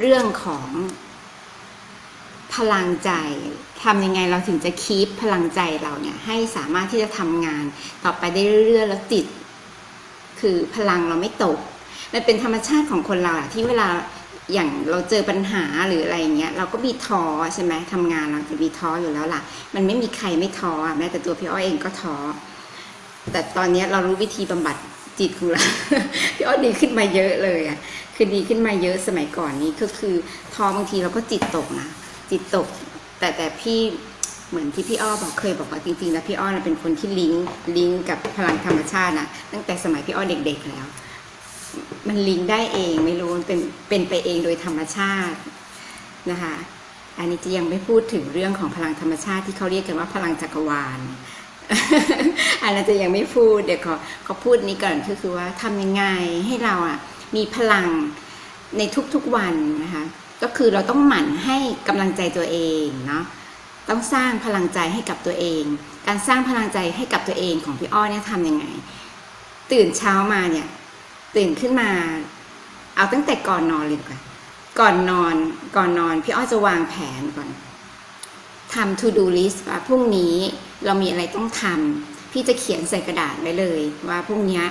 เรื่องของพลังใจทำยังไงเราถึงจะคีปพลังใจเราเนี่ยให้สามารถที่จะทำงานต่อไปได้เรื่อยๆแล้วจิต คือพลังเราไม่ตกมันเป็นธรรมชาติของคนเราอะที่เวลาอย่างเราเจอปัญหาหรืออะไรเงี้ย เราก็มีท้อใช่ไหมทำงานเราจะมีท้ออยู่แล้วล่ะ มันไม่มีใครไม่ท้ออะแม้แต่ตัวพี่อ้อยเองก็ท้อแต่ตอนนี้เรารู้วิธีบำบัดจิตของเราพี่อ้อยดีขึ้นมาเยอะเลยอะ คือดีขึ้นมาเยอะสมัยก่อนนี้ก็คือท้อบางทีเราก็จิตตกนะจิตตก แต่แต่พี่เหมือนที่พี่อ้อบอกเคยบอกว่าจริงๆแล้วพี่อ้อนะเป็นคนที่ลิงก์ลิงก์กับพลังธรรมชาตินะตั้งแต่สมัยพี่อ้อเด็ก ๆแล้ว มันลิงก์ได้เองไม่รู้มันเป็นเป็นไปเองโดยธรรมชาตินะคะอันนี้จะยังไม่พูดถึงเรื่องของพลังธรรมชาติที่เขาเรียกกันว่าพลังจักรวาลอันนั้นจะยังไม่พูดเดี๋ยวขอขอพูดนี้ก่อนก็คือว่าทำยังไงให้เราอะ มีพลังในทุกๆวันนะคะ ก็คือเราต้องหมั่นให้กำลังใจตัวเองเนาะต้องสร้างพลังใจให้กับตัวเอง การสร้างพลังใจให้กับตัวเองของพี่อ้อเนี่ยทำยังไง ตื่นเช้ามาเนี่ย ตื่นขึ้นมา เอาตั้งแต่ก่อนนอนเลยกว่าก่อนนอน ก่อนนอน พี่อ้อจะวางแผนก่อนทำ to do list ว่าพรุ่งนี้เรามีอะไรต้องทำพี่จะเขียนใส่กระดาษไว้เลย ว่าพรุ่งนี้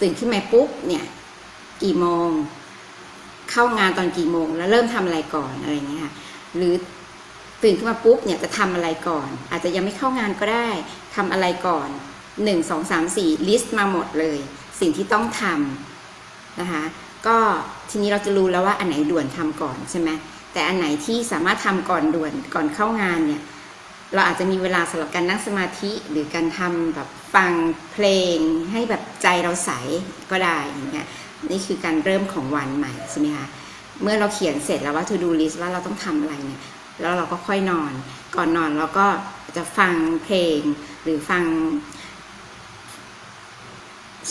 ตื่นขึ้นมาปุ๊บเนี่ย กี่โมง เข้างานตอนกี่โมง แล้วเริ่มทำอะไรก่อนอะไรเงี้ยค่ะหรือตื่นขึ้นมาปุ๊บเนี่ยจะทำอะไรก่อน อาจจะยังไม่เข้างานก็ได้ทำอะไรก่อนหนึ่งสองสามสี่ลิสต์มาหมดเลย สิ่งที่ต้องทำนะคะก็ทีนี้เราจะรู้แล้วว่าอันไหนด่วนทำก่อนใช่ไหมแต่อันไหนที่สามารถทำก่อนด่วนก่อนเข้างานเนี่ยเราอาจจะมีเวลาสำหรับการนั่งสมาธิหรือการทำแบบฟังเพลงให้แบบใจเราใสก็ได้อย่างเงี้ย นี่คือการเริ่มของวันใหม่ใช่ไหมคะเมื่อเราเขียนเสร็จแล้วว่า to do list ว่าเราต้องทำอะไรเนี่ยแล้วเราก็ค่อยนอน ก่อนนอนเราก็จะฟังเพลงหรือฟัง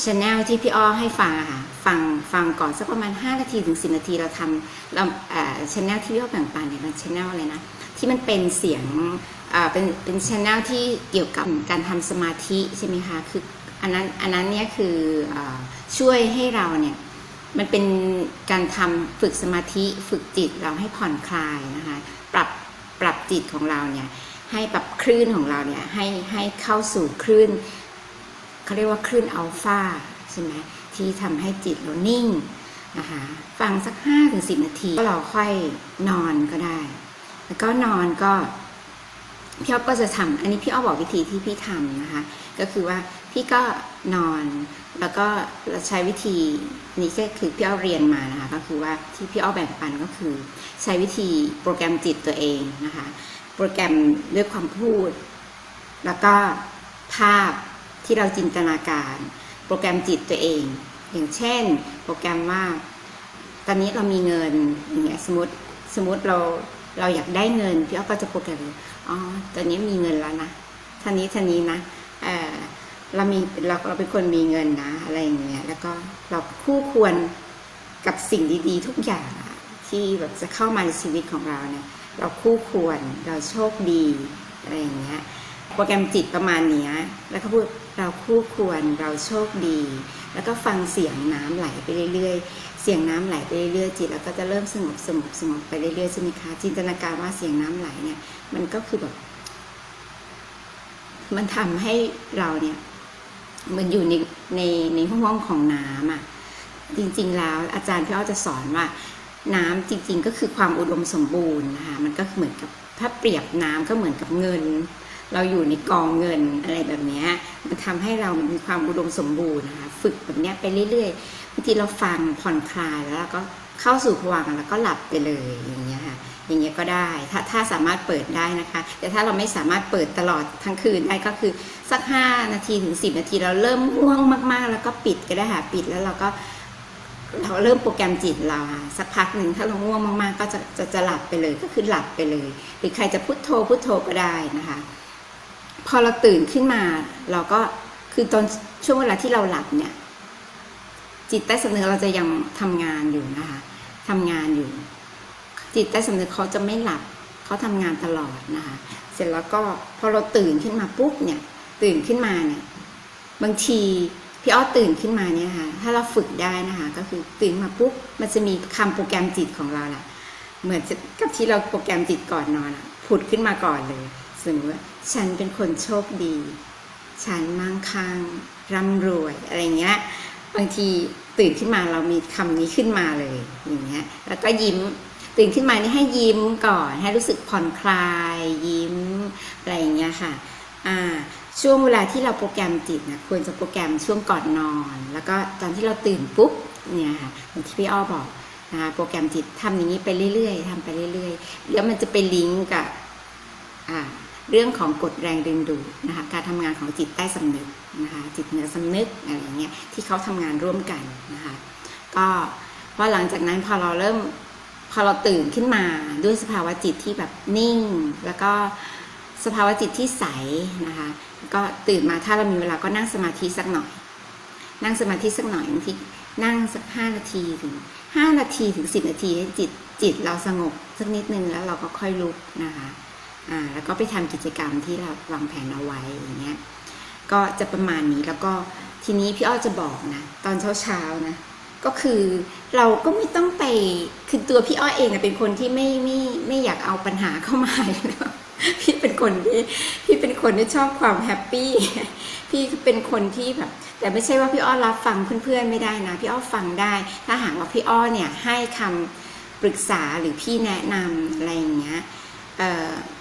ชแนลที่พี่อ้อให้ฟังอะค่ะ ฟังฟังก่อนสักประมาณ 5 นาทีถึง 10 นาทีเราทำเราชแนลที่พี่อ้อแบ่งปันเนี่ยเป็นชแนลอะไรนะ ที่มันเป็นเสียงอ่าเป็นเป็นชแนลที่เกี่ยวกับการทำสมาธิใช่ไหมคะ คืออันนั้นอันนั้นเนี่ยคืออช่วยให้เราเนี่ย มันเป็นการทำฝึกสมาธิฝึกจิตเราให้ผ่อนคลายนะคะ ปรับปรับจิตของเราเนี่ยให้ปรับคลื่นของเราเนี่ยให้ให้เข้าสู่คลื่นเขาเรียกว่าคลื่นอัลฟาใช่ไหมที่ทำให้จิตเรานิ่งนะคะฟังสักห้าถึงสินาทีก็เราค่อยนอนก็ได้ แล้วก็นอนก็พี่อ๊อฟก็จะทำอันนี้พี่อ๊อฟบอกวิธีที่พี่ทำนะคะ ก็คือว่า พี่ก็นอนแล้วก็ใช้วิธีนี้ก็คือพี่อ้อเรียนมานะคะก็คือว่าที่พี่อ้อแบ่งปันก็คือใช้วิธีโปรแกรมจิตตัวเองนะคะโปรแกรมด้วยความพูด แล้วก็ภาพที่เราจินตนาการ โปรแกรมจิตตัวเอง อย่างเช่น โปรแกรมว่า ตอนนี้เรามีเงินอย่างเงี้ยสมมติสมมติเราเราอยากได้เงินพี่อ้อก็จะโปรแกรมอ๋อตอนนี้มีเงินแล้วนะท่านี้ท่านี้นะเอ่อ เรามีเราเราเป็นคนมีเงินนะ อะไรอย่างเงี้ยแล้วก็เราคู่ควรกับสิ่งดีๆ ทุกอย่างที่แบบจะเข้ามาในชีวิตของเราเนี่ย เราคู่ควรเราโชคดีอะไรอย่างเงี้ยโปรแกรมจิตประมาณเนี้ยแล้วก็พูดเราคู่ควรเราโชคดี แล้วก็ฟังเสียงน้ำไหลไปเรื่อยๆ เสียงน้ำไหลไปเรื่อยๆจิตแล้วก็จะเริ่มสงบสงบสงบไปเรื่อยๆใช่ไหมคะจินตนาการว่าเสียงน้ำไหลเนี่ย มันก็คือแบบมันทำให้เราเนี่ย มันอยู่ในในในห้องของน้ำอะจริงๆแล้วอาจารย์พี่อ้อจะสอนว่า น้ำจริง ๆ ก็คือความอุดมสมบูรณ์นะคะมันก็เหมือนกับถ้าเปรียบน้ำก็เหมือนกับเงิน เราอยู่ในกองเงินอะไรแบบเนี้ยมันทำให้เรามีความอุดมสมบูรณ์นะคะฝึกแบบเนี้ยไปเรื่อยๆบางทีเราฟังผ่อนคลายแล้วเราก็เข้าสู่ภวังแล้วก็หลับไปเลยอย่างเงี้ยค่ะ อย่างเงี้ยก็ได้ ถ้าถ้าสามารถเปิดได้นะคะ แต่ถ้าเราไม่สามารถเปิดตลอดทั้งคืนได้ก็คือสัก 5 นาทีถึง 10 นาทีเราเริ่มง่วงมาก ๆ แล้วก็ปิดก็ได้ค่ะปิดแล้วเราก็เราเริ่มโปรแกรมจิตเราสักพักหนึ่งถ้าเราง่วงมากๆ ก็จะจะจะหลับไปเลยก็คือหลับไปเลย หรือใครจะพุโทโธพุโทโธก็ได้นะคะ พอเราตื่นขึ้นมาเราก็คือตอนช่วงเวลาที่เราหลับเนี่ย จิตใต้สำนึกเราจะยังทำงานอยู่นะคะทำงานอยู่ จิตใต้สำนึกเขาจะไม่หลับเขาทำงานตลอดนะคะ เสร็จแล้วก็พอเราตื่นขึ้นมาปุ๊บเนี่ยตื่นขึ้นมาเนี่ยบางทีพี่อ้อตื่นขึ้นมาเนี่ยค่ะถ้าเราฝึกได้นะคะ ก็คือตื่นมาปุ๊บมันจะมีคำโปรแกรมจิตของเราแหละเหมือนกับที่เราโปรแกรมจิตก่อนนอนอะผุดขึ้นมาก่อนเลยสมมติว่าฉันเป็นคนโชคดี ฉันมั่งคั่งร่ำรวยอะไรเงี้ยบางทีตื่นขึ้นมาเรามีคำนี้ขึ้นมาเลยอย่างเงี้ยแล้วก็ยิ้ม ตื่นขึ้นมานี่ให้ยิ้มก่อน ให้รู้สึกผ่อนคลาย ยิ้มอะไรอย่างเงี้ยค่ะอ่าช่วงเวลาที่เราโปรแกรมจิตนะควรจะโปรแกรมช่วงก่อนนอน แล้วก็ตอนที่เราตื่นปุ๊บเนี่ยค่ะอย่างที่พี่อ้อบอกนะคะโปรแกรมจิตทำอย่างนี้ไปเรื่อยๆทำไปเรื่อยๆแล้วมันจะไปลิงก์กับอ่าเรื่องของกฎแรงดึงดูดนะคะการทำงานของจิตใต้สำนึกนะคะจิตเหนือสำนึกอะไรอย่างเงี้ยที่เขาทำงานร่วมกันนะคะก็พอหลังจากนั้นพอเราเริ่ม พอเราตื่นขึ้นมาด้วยสภาวะจิตที่แบบนิ่ง แล้วก็สภาวะจิตที่ใสนะคะ ก็ตื่นมาถ้าเรามีเวลาก็นั่งสมาธิสักหน่อย นั่งสมาธิสักหน่อยบางทีนั่งสักห้านาทีถึงห้านาทีถึงสิบนาทีให้จิตจิตเราสงบสักนิดนึงแล้วเราก็ค่อยลุกนะคะอ่าแล้วก็ไปทำกิจกรรมที่เราวางแผนเอาไว้อย่างเงี้ยก็จะประมาณนี้แล้วก็ทีนี้พี่อ้อจะบอกนะ ตอนเช้าๆนะ ก็คือเราก็ไม่ต้องไปคือตัวพี่อ้อยเองอะเป็นคนที่ไม่ไม่ไม่อยากเอาปัญหาเข้ามาแล้วพี่เป็นคนที่พี่เป็นคนที่ชอบความแฮปปี้พี่เป็นคนที่แบบ แต่ไม่ใช่ว่าพี่อ้อรับฟังเพื่อนๆไม่ได้นะ พี่อ้อฟังได้ ถ้าหากว่าพี่อ้อเนี่ยให้คำปรึกษาหรือพี่แนะนำอะไรอย่างเงี้ย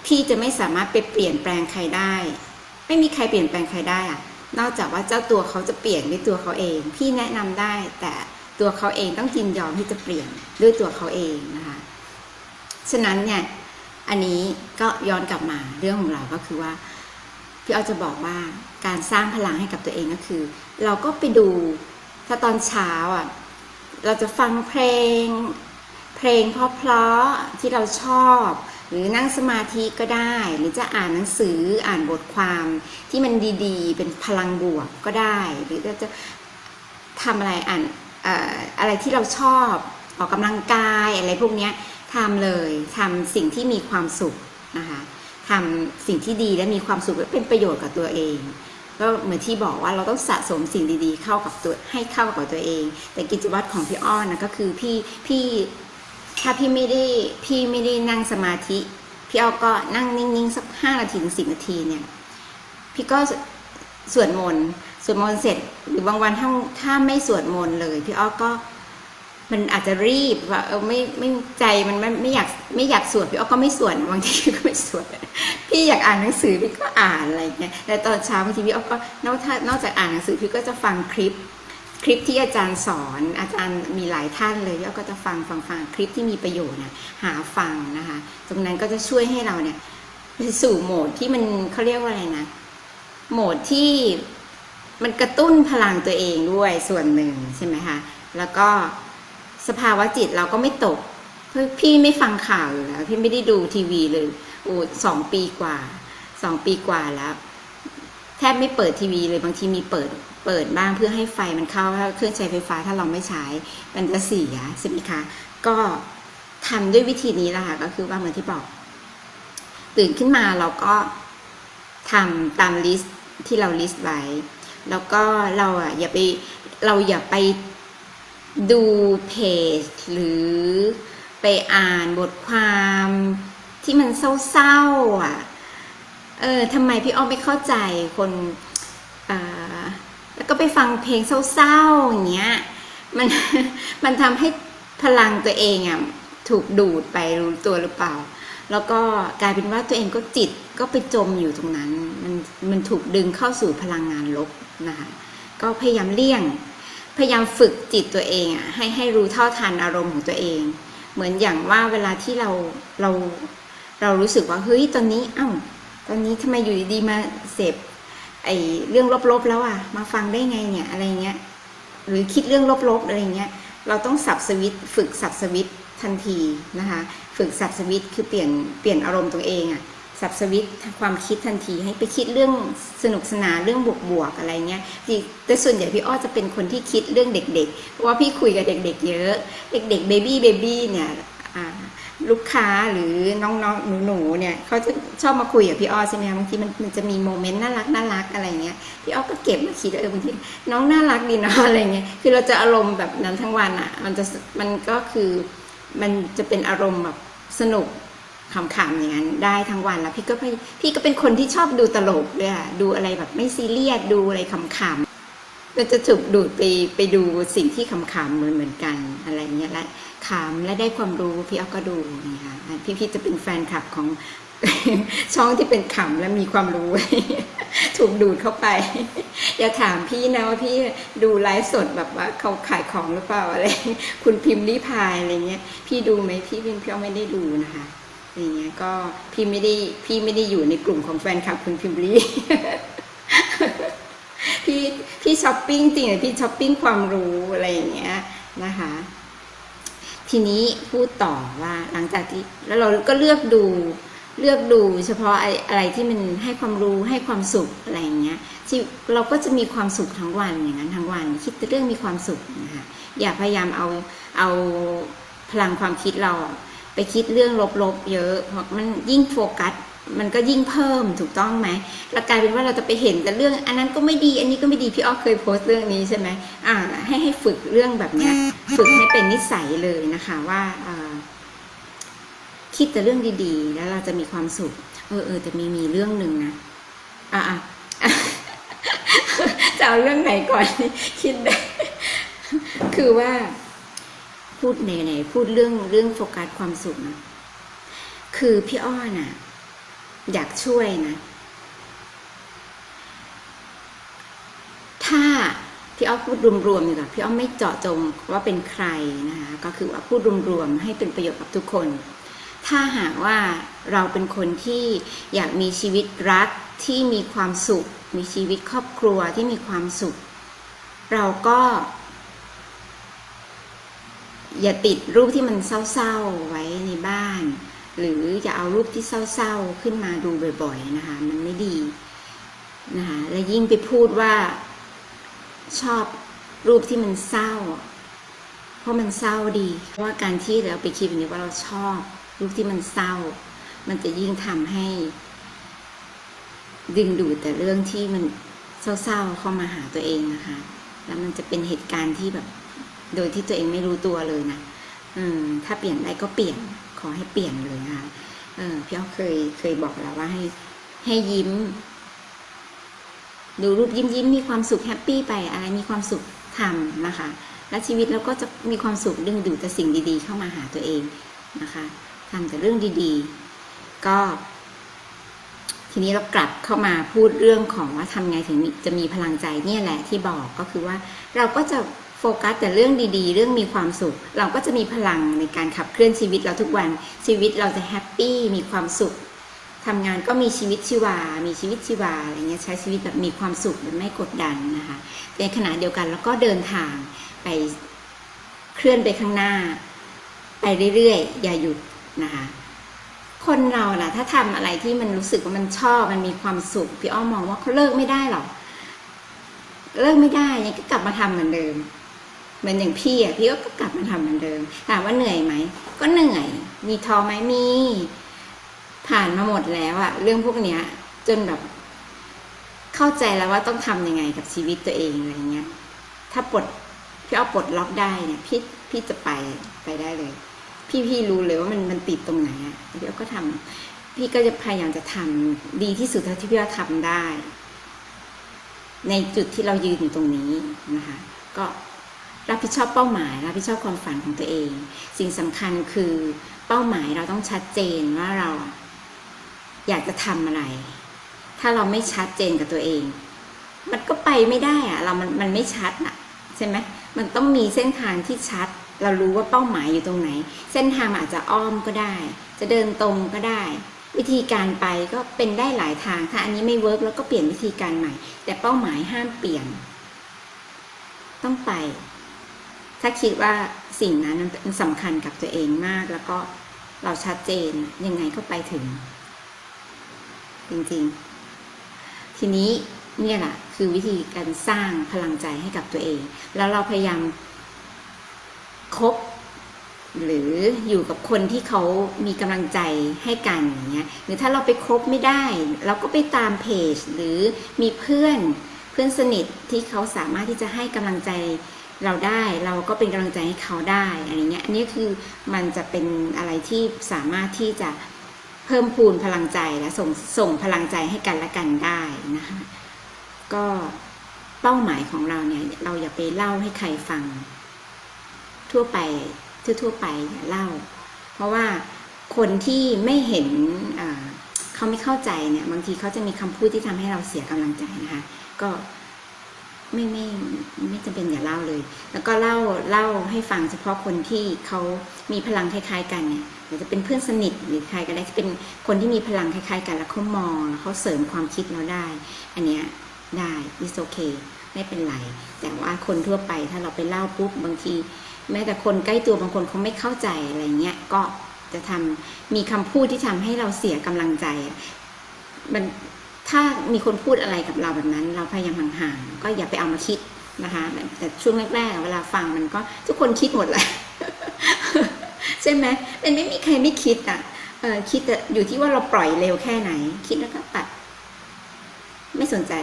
พี่จะไม่สามารถไปเปลี่ยนแปลงใครได้ ไม่มีใครเปลี่ยนแปลงใครได้อะนอกจากว่าเจ้าตัวเขาจะเปลี่ยนด้วยตัวเขาเอง พี่แนะนำได้แต่ ตัวเขาเองต้องยินยอมที่จะเปลี่ยนด้วยตัวเขาเองนะคะ ฉะนั้นเนี่ยอันนี้ก็ย้อนกลับมาเรื่องของเราก็คือว่าพี่อ้อจะบอกว่าการสร้างพลังให้กับตัวเองก็คือ เราก็ไปดูถ้าตอนเช้าอะเราจะฟังเพลง เพลงเพราะๆที่เราชอบ หรือนั่งสมาธิก็ได้ หรือจะอ่านหนังสืออ่านบทความที่มันดีๆ เป็นพลังบวกก็ได้ หรือจะทำอะไรอ่าน อะไรที่เราชอบออกกำลังกายอะไรพวกนี้ทำเลยทำสิ่งที่มีความสุขนะคะทำสิ่งที่ดีและมีความสุขและเป็นประโยชน์กับตัวเองก็เหมือนที่บอกว่าเราต้องสะสมสิ่งดีๆ เข้ากับตัวให้เข้ากับตัวเอง แต่กิจวัตรของพี่อ้อนนะก็คือพี่พี่ถ้าพี่ไม่ได้พี่ไม่ได้นั่งสมาธิ พี่อ้อก็นั่งนิ่งๆสักห้านาทีถึงสิบนาทีเนี่ย พี่ก็สวดมนต์ สวดมนต์เสร็จหรือบางวันถ้าถ้าไม่สวดมนต์เลย พี่อ้อก็มันอาจจะรีบว่าเออไม่ไม่ใจมันไม่ไม่อยากไม่อยากสวดพี่อ้อก็ไม่สวดบางทีก็ไม่สวดพี่อยากอ่านหนังสือพี่ก็อ่านอะไรเงี้ยแต่ตอนเช้าบางทีพี่อ้อก็นอกถ้านอกจากอ่านหนังสือพี่ก็จะฟังคลิป คลิปที่อาจารย์สอน อาจารย์มีหลายท่านเลยพี่อ้อก็จะฟังฟังฟังคลิปที่มีประโยชน์นะหาฟังนะคะ ตรงนั้นก็จะช่วยให้เราเนี่ยไปสู่โหมดที่มันเขาเรียกว่าอะไรนะโหมดที่ มันกระตุ้นพลังตัวเองด้วยส่วนหนึ่งใช่ไหมคะ แล้วก็สภาวะจิตเราก็ไม่ตกพี่ไม่ฟังข่าวอยู่แล้วพี่ไม่ได้ดูทีวีเลยโอ้สองปีกว่าสองปีกว่าแล้ว แทบไม่เปิดทีวีเลยบางทีมีเปิดเปิดบ้างเพื่อให้ไฟมันเข้าถ้าเครื่องใช้ไฟฟ้าถ้าเราไม่ใช้มันจะเสียใช่ไหมคะ ก็ทำด้วยวิธีนี้แหละค่ะก็คือว่าเหมือนที่บอก ตื่นขึ้นมาเราก็ทำตามลิสต์ที่เราลิสต์ไว้ แล้วก็เราอะอย่าไปเราอย่าไปดูเพจหรือไปอ่านบทความที่มันเศร้าๆอะ เออทำไมพี่อ้อมไม่เข้าใจคนอ่าแล้วก็ไปฟังเพลงเศร้าๆอย่างเงี้ย มันมันทำให้พลังตัวเองอะถูกดูดไปรู้ตัวหรือเปล่า แล้วก็กลายเป็นว่าตัวเองก็จิตก็ไปจมอยู่ตรงนั้น มันมันถูกดึงเข้าสู่พลังงานลบนะคะก็พยายามเลี่ยง พยายามฝึกจิตตัวเองอะให้ให้รู้เท่าทันอารมณ์ของตัวเอง เหมือนอย่างว่าเวลาที่เราเราเรารู้สึกว่าเฮ้ยตอนนี้อ้าตอนนี้ทำไมอยู่ดีๆมาเสพไอเรื่องลบๆแล้วอะมาฟังได้ไงเนี่ยอะไรเงี้ยหรือคิดเรื่องลบๆอะไรเงี้ยเราต้องสับสวิตฝึกสับสวิต ทันทีนะคะ ฝึกสับสวิตคือเปลี่ยนเปลี่ยนอารมณ์ตัวเองอะสับสวิตความคิดทันทีให้ไปคิดเรื่องสนุกสนานเรื่องบวกๆอะไรเงี้ยแต่ส่วนใหญ่พี่อ้อจะเป็นคนที่คิดเรื่องเด็กๆ เพราะว่าพี่คุยกับเด็กๆ เยอะ เด็กๆเบบี้เบบี้เนี่ยลูกค้าหรือน้องๆหนูๆเนี่ยเขาจะชอบมาคุยกับพี่อ้อใช่ไหมคะบางทีมันมันจะมีโมเมนต์น่ารักน่ารักอะไรเงี้ยพี่อ้อก็เก็บมาคิดเออบางทีน้องน่ารักดีเนาะอะไรเงี้ยคือเราจะอารมณ์แบบนั้นทั้งวันอะ มันจะมันก็คือ มันจะเป็นอารมณ์แบบสนุกขำๆอย่างนั้นได้ทั้งวันแล้วพี่ก็พี่ก็เป็นคนที่ชอบดูตลกด้วยอะดูอะไรแบบไม่ซีเรียสดูอะไรขำๆก็จะถูกดูดไปไปดูสิ่งที่ขำๆเหมือนเหมือนกันอะไรเงี้ยและขำและได้ความรู้พี่อ้อก็ดูนะคะพี่พี่จะเป็นแฟนคลับของ ช่องที่เป็นขำและมีความรู้ ถูกดูดเข้าไป อย่าถามพี่นะว่าพี่ดูไลฟ์สดแบบว่าเขาขายของหรือเปล่าอะไร คุณพิมพ์รีพายอะไรเงี้ย พี่ดูไหมพี่พิมพ์พี่อ้อไม่ได้ดูนะคะอย่างเงี้ยก็พี่ไม่ได้พี่ไม่ได้อยู่ในกลุ่มของแฟนคลับคุณพิมพ์รีพี่พี่ช้อปปิ้งจริงๆพี่ช้อปปิ้งความรู้อะไรอย่างเงี้ยนะคะทีนี้พูดต่อว่าหลังจากที่แล้วเราก็เลือกดู เลือกดูเฉพาะอะไรที่มันให้ความรู้ให้ความสุขอะไรอย่างเงี้ยที่เราก็จะมีความสุขทั้งวันอย่างนั้นทั้งวัน คิดเรื่องมีความสุขนะคะอย่าพยายามเอาเอาพลังความคิดเราไปคิดเรื่องลบๆเยอะเพราะมันยิ่งโฟกัสมันก็ยิ่งเพิ่มถูกต้องไหมแล้วกลายเป็นว่าเราจะไปเห็นแต่เรื่อง อันนั้นก็ไม่ดีอันนี้ก็ไม่ดีพี่อ้อเคยโพสต์เรื่องนี้ใช่ไหมอ่าให้ให้ฝึกเรื่องแบบเนี้ยฝึกให้เป็นนิสัยเลยนะคะว่าเออ คิดแต่เรื่องดีๆ แล้วเราจะมีความสุข เออเออแต่มีมีเรื่องหนึ่งนะ อะอะจะเอาเรื่องไหนก่อนคิดได้คือว่า พูดไหนไหนพูดเรื่องเรื่องโฟกัสความสุขนะคือพี่อ้อน่ะ อยากช่วยนะ ถ้าพี่อ้อพูดรวมๆดีกว่าพี่อ้อไม่เจาะจงว่าเป็นใครนะคะก็คือว่าพูดรวมๆให้เป็นประโยชน์กับทุกคน ถ้าหากว่าเราเป็นคนที่อยากมีชีวิตรักที่มีความสุข มีชีวิตครอบครัวที่มีความสุข เราก็ อย่าติดรูปที่มันเศร้าๆไว้ในบ้าน หรืออย่าเอารูปที่เศร้าๆขึ้นมาดูบ่อย ๆ นะคะ มันไม่ดีนะคะและยิ่งไปพูดว่าชอบรูปที่มันเศร้า เพราะมันเศร้าดี เพราะว่าการที่เราไปคิดแบบนี้ว่าเราชอบ รูปที่มันเศร้า มันจะยิ่งทำให้ ดึงดูดแต่เรื่องที่มันเศร้าๆเข้ามาหาตัวเองนะคะ แล้วมันจะเป็นเหตุการณ์ที่แบบ โดยที่ตัวเองไม่รู้ตัวเลยนะอืม ถ้าเปลี่ยนได้ก็เปลี่ยน ขอให้เปลี่ยนเลยนะคะเออพี่อ้อเคยเคยบอกแล้วว่าให้ ให้ยิ้ม ดูรูปยิ้มยิ้มมีความสุขแฮปปี้ไป อะไรมีความสุขทำนะคะ และชีวิตเราก็จะมีความสุขดึงดูดแต่สิ่งดี ๆ เข้ามาหาตัวเองนะคะ ทำแต่เรื่องดีๆ ก็ ทีนี้เรากลับเข้ามาพูดเรื่องของว่าทำไงถึงจะมีพลังใจเนี่ยแหละที่บอกก็คือว่า เราก็จะโฟกัสแต่เรื่องดีๆ เรื่องมีความสุข เราก็จะมีพลังในการขับเคลื่อนชีวิตเราทุกวันชีวิตเราจะแฮปปี้มีความสุขทำงานก็มีชีวิตชีวา มีชีวิตชีวาอะไรเงี้ยใช้ชีวิตแบบมีความสุขแบบไม่กดดันนะคะในขณะเดียวกันเราก็เดินทางไปเคลื่อนไปข้างหน้า ไปเรื่อยๆ อย่าหยุด นะคะคนเราน่ะ ถ้าทำอะไรที่มันรู้สึกว่ามันชอบมันมีความสุขพี่อ้อมมองว่าเขาเลิกไม่ได้หรอกเลิกไม่ได้ยังก็กลับมาทำเหมือนเดิมเหมือนอย่างพี่อะพี่ก็กลับมาทำเหมือนเดิมถามว่าเหนื่อยไหมก็เหนื่อย มีท้อไหมมี ผ่านมาหมดแล้วอะเรื่องพวกเนี้ย จนแบบ เข้าใจแล้วว่าต้องทำยังไงกับชีวิตตัวเองอะไรเงี้ย ถ้าปลดพี่อ้อปลดล็อกได้เนี่ยพี่พี่จะไปไปได้เลย พี่พี่รู้เลยว่ามันมันติดตรงไหนอะพี่อ้อก็ทำพี่ก็จะพยายามจะทำดีที่สุดเท่าที่พี่อ้อทำได้ ในจุดที่เรายืนอยู่ตรงนี้นะคะ ก็รับผิดชอบเป้าหมายรับผิดชอบความฝันของตัวเอง สิ่งสำคัญคือเป้าหมายเราต้องชัดเจนว่าเราอยากจะทำอะไร ถ้าเราไม่ชัดเจนกับตัวเอง มันก็ไปไม่ได้อะเรามันมันไม่ชัดอะใช่ไหมมันต้องมีเส้นทางที่ชัด เรารู้ว่าเป้าหมายอยู่ตรงไหน เส้นทางอาจจะอ้อมก็ได้ จะเดินตรงก็ได้ วิธีการไปก็เป็นได้หลายทาง ถ้าอันนี้ไม่เวิร์กแล้วก็เปลี่ยนวิธีการใหม่ แต่เป้าหมายห้ามเปลี่ยน ต้องไป ถ้าคิดว่าสิ่งนั้นมันสำคัญกับตัวเองมาก แล้วก็เราชัดเจนยังไงก็ไปถึง จริงๆ ทีนี้เนี่ยแหละคือวิธีการสร้างพลังใจให้กับตัวเอง แล้วเราพยายาม คบ หรืออยู่กับคนที่เขามีกำลังใจให้กันอย่างเงี้ยหรือถ้าเราไปคบไม่ได้ เราก็ไปตามเพจ หรือมีเพื่อนเพื่อนสนิทที่เขาสามารถที่จะให้กำลังใจเราได้เราก็เป็นกำลังใจให้เขาได้อะไรเงี้ยอันนี้คือมันจะเป็นอะไรที่สามารถที่จะเพิ่มพูนพลังใจและส่งส่งพลังใจให้กันและกันได้นะคะก็เป้าหมายของเราเนี่ยเราอย่าไปเล่าให้ใครฟัง ทั่วไปทั่วๆไปอย่าเล่า เพราะว่าคนที่ไม่เห็นเขาไม่เข้าใจเนี่ย บางทีเขาจะมีคำพูดที่ทำให้เราเสียกำลังใจนะคะ ก็ไม่ไม่ไม่จำเป็นอย่าเล่าเลย แล้วก็เล่าเล่าให้ฟังเฉพาะคนที่เขามีพลังคล้าย ๆ กันเนี่ยหรือจะเป็นเพื่อนสนิทหรือใครก็ได้ที่เป็นคนที่มีพลังคล้ายๆ กันแล้วเขามองแล้วเขาเสริมความคิดเราได้ อันเนี้ยได้ is okay ไม่เป็นไร แต่ว่าคนทั่วไปถ้าเราไปเล่าปุ๊บบางที แม้แต่คนใกล้ตัวบางคนเขาไม่เข้าใจอะไรเงี้ยก็จะทำมีคำพูดที่ทำให้เราเสียกำลังใจ มันถ้ามีคนพูดอะไรกับเราแบบนั้น เราพยายามห่างๆก็อย่าไปเอามาคิดนะคะ แต่ช่วงแรกๆเวลาฟังมันก็ทุกคนคิดหมดแหละใช่ไหมมันไม่มีใครไม่คิดอะเออคิดแต่อยู่ที่ว่าเราปล่อยเร็วแค่ไหน คิดแล้วก็ตัด ไม่สนใจ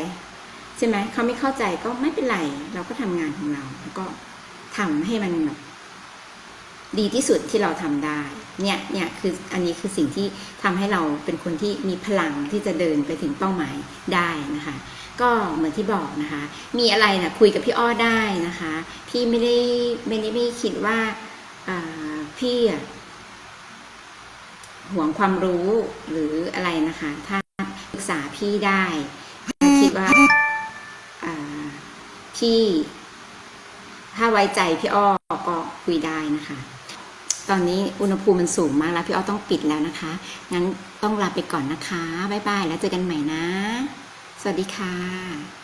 ใช่ไหมเขาไม่เข้าใจก็ไม่เป็นไร เราก็ทำงานของเราแล้วก็ ทำให้มันแบบดีที่สุดที่เราทำได้ เนี่ยเนี่ยคืออันนี้คือสิ่งที่ทำให้เราเป็นคนที่มีพลังที่จะเดินไปถึงเป้าหมายได้นะคะ ก็เหมือนที่บอกนะคะ มีอะไรนะคุยกับพี่อ้อได้นะคะ พี่ไม่ได้ไม่ได้ไม่คิดว่าพี่ห่วงความรู้หรืออะไรนะคะ ถ้าปรึกษาพี่ได้คิดว่าพี่ ถ้าไว้ใจพี่อ้อก็คุยได้นะคะ ตอนนี้อุณหภูมิมันสูงมากแล้วพี่อ้อต้องปิดแล้วนะคะ งั้นต้องลาไปก่อนนะคะ บ๊ายบายแล้วเจอกันใหม่นะ สวัสดีค่ะ